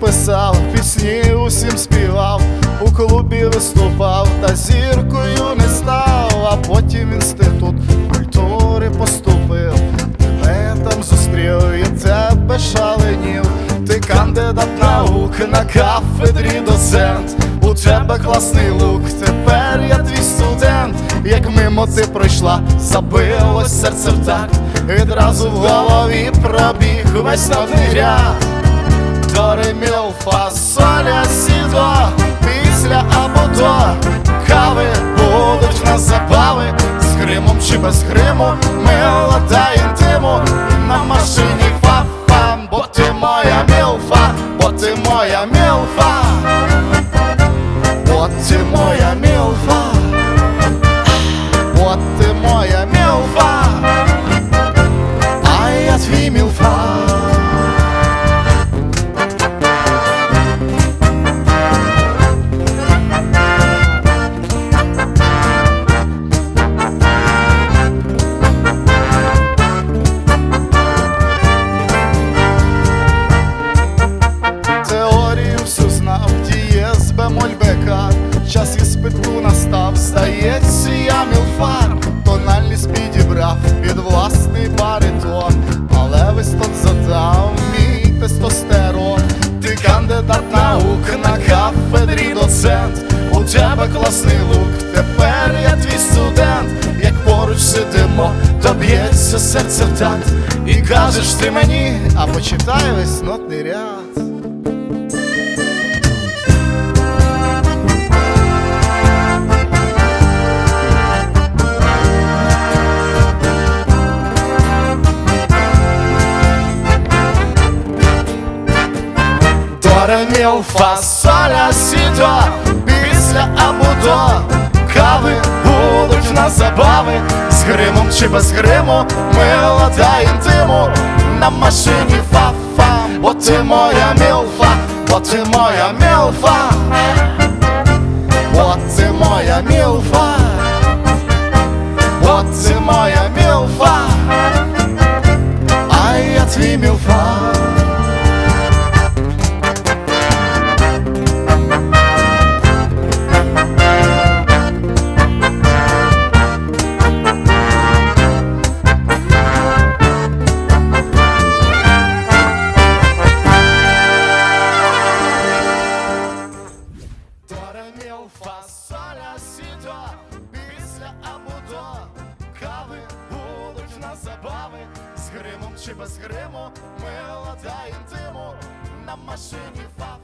писав, пісні усім співав, у клубі виступав, та зіркою не став, а потім в інститут культури поступив, мене там зустрів і тебе шаленів, ти кандидат наук на кафедрі доцент, у тебе класний лук, тепер я твій студент, як мимо ти пройшла, забилось серце в так, відразу в голові пробіг весь новий ряд до ре, міл, фа, соля, сі, до Після або до Кави будуть в нас забави. З гримом чи без гриму Мила та інтиму На машині фа-фам Бо ти моя мілфа Бо ти моя мілфа. Бо ти моя мілфа. Бо ти моя мілфа. А я твій мілфа тебе класний лук, тепер я твій студент. Як поруч сидимо, то б'ється серце в такт. І кажеш ти мені, а почитай весь нотний ряд. Міл, соля, сі, до Після або до Кави будуть в нас забави. З гримом чи без гриму Мила та інтиму На машині фа-фам Бо ти моя мілфа Бо ти моя мілфа. Бо ти моя мілфа. Бо ти моя мілфа. А я твій мілфа міл, фа, соля, сі, Після або до Кави будуть на забави. З гримом чи без гриму Мила та інтиму На машині фа